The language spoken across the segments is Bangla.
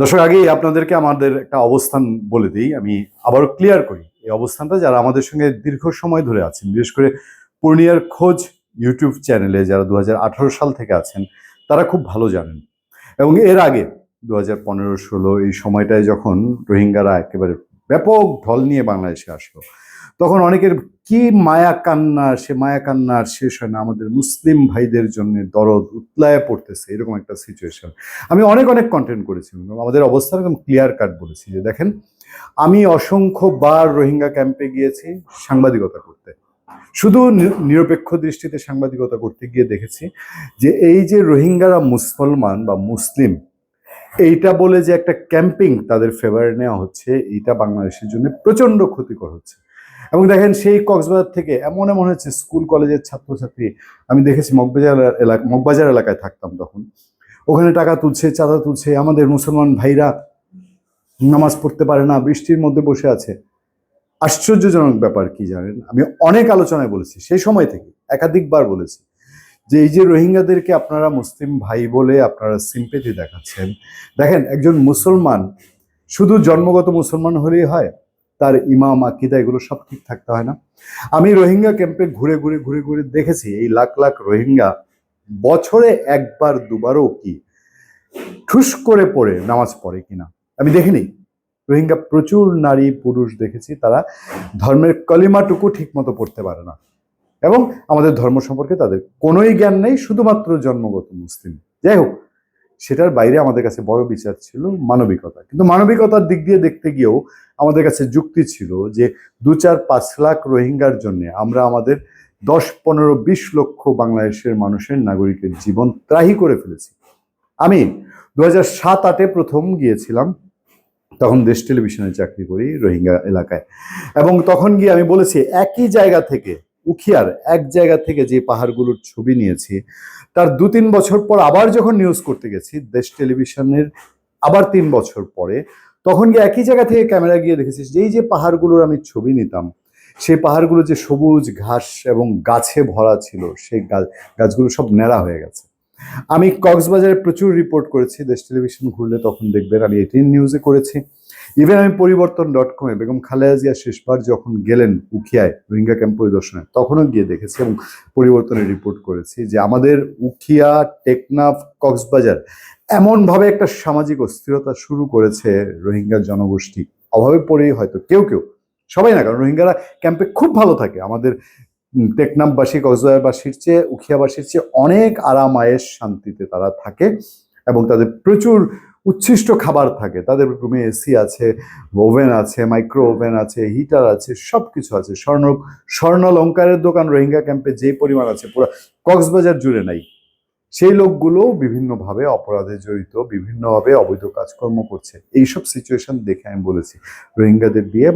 দর্শক, আগেই আপনাদেরকে আমাদের একটা অবস্থান বলে দিই। আমি আবারও ক্লিয়ার করি, এই অবস্থানটা যারা আমাদের সঙ্গে দীর্ঘ সময় ধরে আছেন, বিশেষ করে পূর্ণিয়ার খোঁজ ইউটিউব চ্যানেলে যারা দু হাজার আঠারো সাল থেকে আছেন, তারা খুব ভালো জানেন। এবং এর আগে দু হাজার পনেরো, ষোলো এই সময়টায় যখন রোহিঙ্গারা একেবারে ব্যাপক ঢল নিয়ে বাংলাদেশে আসলো, তখন অনেকের কি মায়া কান্না, সে মায়া কান্না আর শেষ হয় না। আমাদের মুসলিম ভাইদের জন্য দরদ উতলায় পড়তেছে এরকম একটা সিচুয়েশন আমি অনেক অনেক কন্টেন্ট করেছি। আমাদের অবস্থান একদম ক্লিয়ার কাট বলেছি যে দেখেন, আমি অসংখ্য বার রোহিঙ্গা ক্যাম্পে গিয়েছি সাংবাদিকতা করতে। শুধু নিরপেক্ষ দৃষ্টিতে সাংবাদিকতা করতে গিয়ে দেখেছি যে এই যে রোহিঙ্গারা মুসলমান বা মুসলিম, এইটা বলে যে একটা ক্যাম্পিং তাদের ফেভারে নেওয়া হচ্ছে, এইটা বাংলাদেশের জন্য প্রচণ্ড ক্ষতিকর হচ্ছে। এবং দেখেন সেই কক্সবাজার থেকে এমন এমন হচ্ছে স্কুল, কলেজের ছাত্রছাত্রী। আমি দেখেছি মগবাজার এলাকা মগবাজার এলাকায় থাকতাম তখন। ওখানে টাকা তুলছে, চাঁদা তুলছে, আমাদের মুসলমান ভাইরা নামাজ পড়তে পারে না, বৃষ্টির মধ্যে বসে আছে। আশ্চর্যজনক ব্যাপার কি জানেন? আমি অনেক আলোচনায় বলেছি, সেই সময় থেকে, একাধিকবার বলেছি যে এই যে রোহিঙ্গাদেরকে আপনারা মুসলিম ভাই বলে আপনারা সিম্পেথি দেখাচ্ছেন। দেখেন, একজন মুসলমান, শুধু জন্মগত মুসলমান হলেই হয় তার ইমাম, আকিদা, এগুলো সব ঠিক থাকতে হয় না। আমি রোহিঙ্গা ক্যাম্পে ঘুরে ঘুরে ঘুরে ঘুরে দেখেছি, এই লাখ লাখ রোহিঙ্গা বছরে একবার, দুবারও কি ঠুস করে পড়ে, নামাজ পড়ে কিনা। আমি দেখিনি। রোহিঙ্গা প্রচুর নারী, পুরুষ দেখেছি, তারা ধর্মের কলিমাটুকু ঠিক মতো পড়তে পারে না। এবং আমাদের ধর্ম সম্পর্কে তাদের কোনোই জ্ঞান নেই, শুধুমাত্র জন্মগত মুসলিম। যাই হোক সেটার বাইরে আমাদের কাছে বড় বিচার ছিল মানবিকতা। কিন্তু মানবিকতার দিক দিয়ে দেখতে গিয়েও আমাদের কাছে যুক্তি ছিল যে দু চার পাঁচ লাখ রোহিঙ্গার জন্য আমরা আমাদের দশ, পনেরো, বিশ লক্ষ বাংলাদেশের মানুষের নাগরিকের জীবন ত্রাহি করে ফেলেছি। আমি দু হাজার সাত আটে প্রথম গিয়েছিলাম, তখন দেশ টেলিভিশনে চাকরি করি রোহিঙ্গা এলাকায়। এবং তখন গিয়ে আমি বলেছি, একই জায়গা থেকে উখিয়ার এক জায়গা থেকে যে পাহাড়গুলোর ছবি নিয়েছি, তার দু তিন বছর পর আবার যখন নিউজ করতে গেছি, দেশ টেলিভিশনের আবার তিন বছর পরে, তখন গিয়ে একই জায়গা থেকে ক্যামেরা গিয়ে দেখেছি যেই যে পাহাড়গুলোর আমি ছবি নিতাম, সেই পাহাড়গুলো যে সবুজ ঘাস এবং গাছে ভরা ছিল, সেই গাছগুলো সব ন্যাড়া হয়ে গেছে। আমি কক্সবাজারে প্রচুর রিপোর্ট করেছি, দেশ টেলিভিশন ঘুরলে তখন দেখবেন আমি এটিন নিউজে করেছি। ইভেন আমি পরিবর্তন ডট কমে বেগম খালেদা জিয়া শেষবার যখন গেলেন উখিয়ায়, রোহিঙ্গা ক্যাম্প পরিদর্শনে, তখনও গিয়ে দেখেছি এবং পরিবর্তনের রিপোর্ট করেছি যে আমাদের উখিয়া, টেকনাফ, কক্সবাজার এমনভাবে একটা সামাজিক অস্থিরতা শুরু করেছে রোহিঙ্গা জনগোষ্ঠী। অভাবে পড়েই হয়তো কেউ কেউ, সবাই না, কারণ রোহিঙ্গারা ক্যাম্পে খুব ভালো থাকে। আমাদের টেকনাফবাসী, কক্সবাজারবাসীর চেয়ে, উখিয়াবাসীর চেয়ে অনেক আরাম আয়েস শান্তিতে তারা থাকে এবং তাদের প্রচুর উচ্ছিষ্ট খাবার থাকে। তাদের রুমে এসি আছে, ওভেন আছে, মাইক্রো ওভেন আছে, হিটার আছে সব কিছু আছে। স্বর্ণ স্বর্ণ অলঙ্কারের দোকান রোহিঙ্গা ক্যাম্পে যে পরিমাণ আছে, পুরো কক্সবাজার জুড়ে নাই। সেই লোকগুলো বিভিন্নভাবে অপরাধে জড়িত, বিভিন্নভাবে অবৈধ কাজকর্ম করছে। এইসব সিচুয়েশন দেখে আমি বলেছি। রোহিঙ্গাদের দিয়ে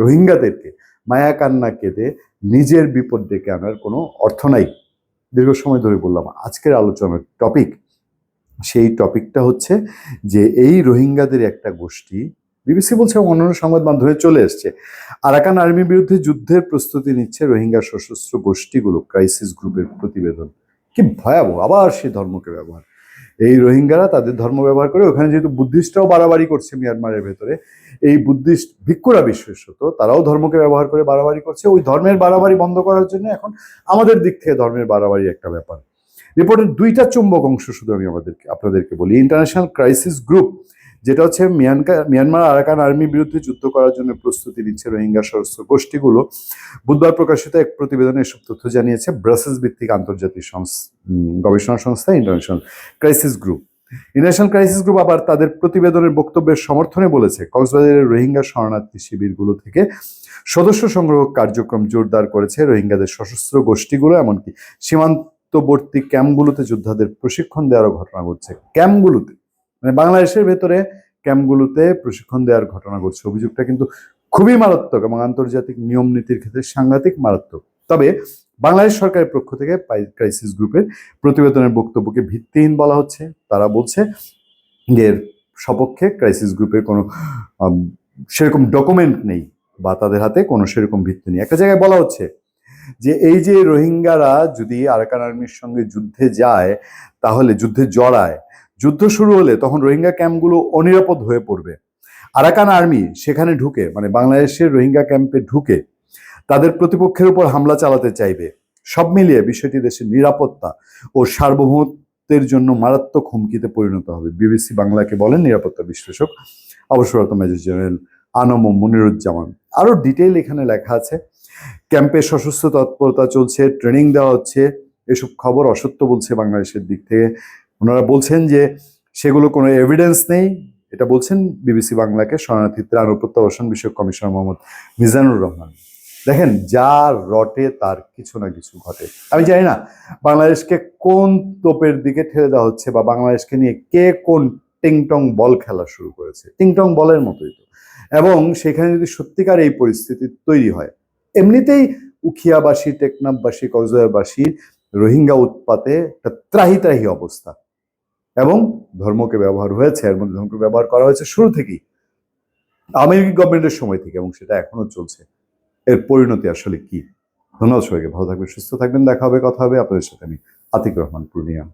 রোহিঙ্গাদেরকে, মায়া কান্না কেঁদে নিজের বিপদ ডেকে আনার কোনো অর্থ নাই। দীর্ঘ সময় ধরে বললাম, আজকের আলোচনার টপিক সেই টপিকটা হচ্ছে যে এই রোহিঙ্গাদের একটা গোষ্ঠী, বিবিসি বলছে অন্যান্য সংবাদ মাধ্যমে চলে এসছে, আরাকান আর্মির বিরুদ্ধে যুদ্ধের প্রস্তুতি নিচ্ছে রোহিঙ্গা সশস্ত্র গোষ্ঠীগুলো, ক্রাইসিস গ্রুপের প্রতিবেদন। কি ভয়াবহ, আবার সে ধর্মকে ব্যবহার। এই রোহিঙ্গারা তাদের ধর্ম ব্যবহার করে, ওখানে যেহেতু বুদ্ধিস্টরাও বাড়াবাড়ি করছে মিয়ানমারের ভেতরে, এই বুদ্ধিস্ট ভিক্ষুরা বিশেষত, তারাও ধর্মকে ব্যবহার করে বাড়াবাড়ি করছে। ওই ধর্মের বাড়াবাড়ি বন্ধ করার জন্য এখন আমাদের দিক থেকে ধর্মের বাড়াবাড়ি একটা ব্যাপার। রিপোর্টের দুইটা চুম্বক অংশ শুধু আমি আমাদেরকে, আপনাদেরকে বলি। ইন্টারন্যাশনাল ক্রাইসিস গ্রুপ যেটা হচ্ছে মিয়ানমার আরাকান আর্মির বিরুদ্ধে যুদ্ধ করার জন্য প্রস্তুতি নিচ্ছে রোহিঙ্গা সশস্ত্র গোষ্ঠীগুলো। বুধবার প্রকাশিত এক প্রতিবেদনে এসব তথ্য জানিয়েছে ব্রাসেলস ভিত্তিক আন্তর্জাতিক গবেষণা সংস্থা international crisis group international crisis group আবার তাদের প্রতিবেদনের বক্তব্যের সমর্থনে বলেছে, কক্সবাজারের রোহিঙ্গা শরণার্থী শিবিরগুলো থেকে সদস্য সংগ্রহ কার্যক্রম জোরদার করেছে রোহিঙ্গাদের সশস্ত্র গোষ্ঠীগুলো, এমনকি সীমান্তবর্তী ক্যাম্পগুলোতে যোদ্ধাদের প্রশিক্ষণ দেওয়ারও ঘটনা ঘটছে। ক্যাম্পগুলোতে মানে বাংলাদেশের ভেতরে ক্যাম্পগুলোতে প্রশিক্ষণ দেওয়ার ঘটনা ঘটছে। অভিযোগটা কিন্তু খুবই মারাত্মক এবং আন্তর্জাতিক নিয়ম নীতির ক্ষেত্রে সাংঘাতিক মারাত্মক। তবে বাংলাদেশ সরকারের পক্ষ থেকে ক্রাইসিস গ্রুপের প্রতিবেদনের বক্তব্যকে ভিত্তিহীন বলা হচ্ছে। তারা বলছে যে সপক্ষে ক্রাইসিস গ্রুপের কোনো সেরকম ডকুমেন্ট নেই বা তাদের হাতে কোনো সেরকম ভিত্তি নেই। একটা জায়গায় বলা হচ্ছে যে এই যে রোহিঙ্গারা যদি আরাকান আর্মির সঙ্গে যুদ্ধে যায়, তাহলে যুদ্ধে জড়ায়। যুদ্ধ শুরু হলে তখন রোহিঙ্গা ক্যাম্পগুলো অনিরাপদ হয়ে পড়বে। আরাকান আর্মি সেখানে ঢুকে মানে বাংলাদেশের রোহিঙ্গা ক্যাম্পে ঢুকে তাদের প্রতিপক্ষের উপর হামলা চালাতে চাইবে। সব মিলিয়ে বিষয়টি দেশের নিরাপত্তা ও সার্বভৌমত্বের জন্য মারাত্মক হুমকিতে পরিণত হবে। বিবিসি বাংলাকে বলেন, নিরাপত্তা বিশ্লেষক অবসরত মেজর জেনারেল আনম মনিরুজ্জামান। আরও ডিটেইল এখানে লেখা আছে। ক্যাম্পে সশস্ত্র তৎপরতা চলছে ট্রেনিং দেওয়া হচ্ছে। এসব খবর অসত্য বলছে বাংলাদেশের দিক থেকে। ওনারা বলছেন যে সেগুলো কোনো এভিডেন্স নেই। এটা বলছেন বিবিসি বাংলাকে শরণার্থী ত্রাণ ও প্রত্যাবাসন বিষয়ক কমিশনার মোহাম্মদ মিজানুর রহমান। দেখেন, যা রটে তার কিছু না কিছু ঘটে। আমি জানি না বাংলাদেশকে কোন তোপের দিকে ঠেলে দেওয়া হচ্ছে বা বাংলাদেশকে নিয়ে কে কোন টিংটং বল খেলা শুরু করেছে। টিংটং বলের মতোই তো। এবং সেখানে যদি সত্যিকার এই পরিস্থিতি তৈরি হয়, এমনিতেই উখিয়াবাসী, টেকনাফবাসী, কক্সবাজারবাসী রোহিঙ্গা উৎপাতে একটা ত্রাহি ত্রাহি অবস্থা। এবং ধর্মকে ব্যবহার হয়েছে, এর মধ্যে ধর্মকে ব্যবহার করা হয়েছে শুরু থেকেই। আমেরিকান গভর্নমেন্টের সময় থেকে এবং সেটা এখনও চলছে। এর পরিণতি আসলে কি? ধন্যবাদ সবাইকে, ভালো থাকবেন, সুস্থ থাকবেন, দেখা হবে, কথা হবে। আপনাদের সাথে আমি আতিক রহমান, পূর্ণিয়া।